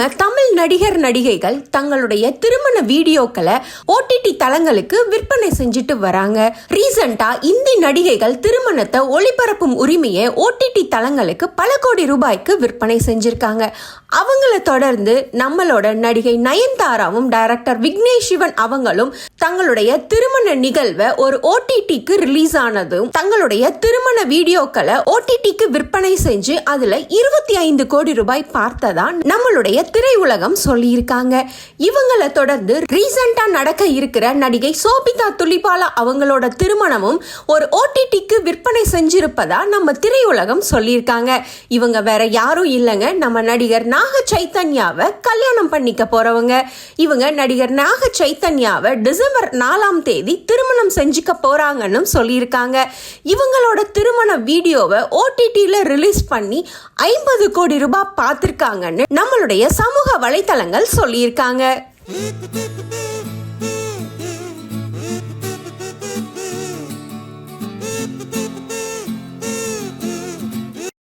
நம்ம தமிழ் நடிகர் நடிகைகள் தங்களுடைய திருமண வீடியோக்களை ஓடிடி தளங்களுக்கு விற்பனை செஞ்சுட்டு வராங்க. ரீசண்டா இந்தி நடிகைகள் திருமணத்தை ஒளிபரப்பும் உரிமையை ஓடிடி தளங்களுக்கு பல கோடி ரூபாய்க்கு விற்பனை செஞ்சிருக்காங்க. அவங்கள தொடர்ந்து நம்மளோட நடிகை நயன்தாராவும் டைரக்டர் விக்னேஷ் சிவன் அவங்களும் தங்களுடைய திருமண நிகழ்வை ஒரு ஓடிடிக்கு ரிலீஸ் ஆனதும் தங்களுடைய திருமண வீடியோக்களை ஓடிடிக்கு விற்பனை செஞ்சு அதுல இருபத்தி ஐந்து கோடி ரூபாய் பார்த்ததா நம்மளுடைய திரையுலகம் சொல்லியிருக்காங்க. இவங்களை தொடர்ந்து ரீசெண்டா நடக்க இருக்கிற நடிகை சோபிதா துளிபாலா அவங்களோட திருமணமும் ஒரு ஓடிடிக்கு விற்பனை செஞ்சிருப்பதா நம்ம திரையுலகம் சொல்லியிருக்காங்க. இவங்க வேற யாரும் இல்லைங்க. நம்ம நடிகர் நாக சைத்தன்யாவை கல்யாணம் பண்ணிக்க போறவங்க. இவங்க நடிகர் நாக சைத்தன்யாவை டிசம்பர் நாலாம் தேதி திருமணம் செஞ்சுக்க போறாங்கன்னு சொல்லியிருக்காங்க. இவங்களோட திருமண வீடியோவை ஓடிடியில் ரிலீஸ் பண்ணி ஐம்பது கோடி ரூபாய் பார்த்துருக்காங்கன்னு நம்மளுடைய சமூக வலைத்தளங்கள் சொல்லியிருக்காங்க.